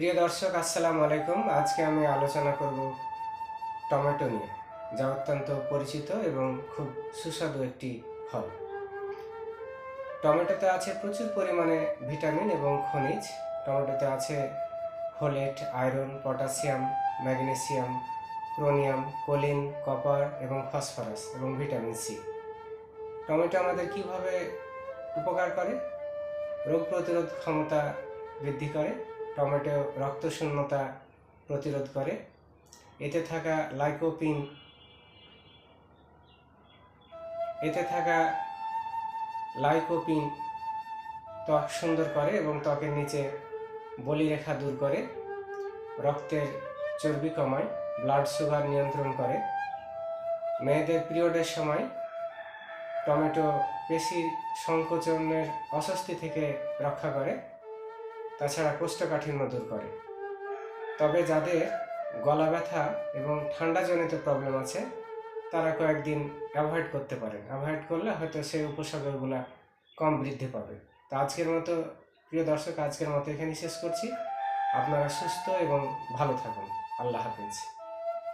প্রিয় দর্শক, আসসালামু আলাইকুম। আজকে আমি আলোচনা করব টমেটো নিয়ে, যা অত্যন্ত পরিচিত এবং খুব সুস্বাদু একটি ফল। টমেটোতে আছে প্রচুর পরিমাণে ভিটামিন এবং খনিজ। টমেটোতে আছে folate, iron, potassium, magnesium chromium choline, copper এবং ফসফরাস এবং ভিটামিন সি। টমেটো আমাদের কীভাবে উপকার করে? রোগ প্রতিরোধ ক্ষমতা বৃদ্ধি করে। টমেটো রক্তশূন্যতা প্রতিরোধ করে। এতে থাকা লাইকোপিন, এতে থাকা লাইকোপিন ত্বক সুন্দর করে এবং ত্বকের নিচে বলিরেখা দূর করে। রক্তের চর্বি কমায় ব্লাড সুগার নিয়ন্ত্রণ করে। মেয়েদের পিরিয়ডের সময় টমেটো পেশির সংকোচনের অস্বস্তি থেকে রক্ষা করে। তাছাড়া কোষ্ঠকাঠিন্য দূর করে। তবে যাদের গলা ব্যথা এবং ঠান্ডাজনিত প্রবলেম আছে, তারা কয়েকদিন অ্যাভয়েড করতে পারেন। অ্যাভয়েড করলে হয়তো সেই উপসর্গগুলো কম বৃদ্ধি পাবে। তো আজকের মতো, প্রিয় দর্শক, আজকের মতো এখানেই শেষ করছি। আপনারা সুস্থ এবং ভালো থাকুন। আল্লাহ হাফিজ।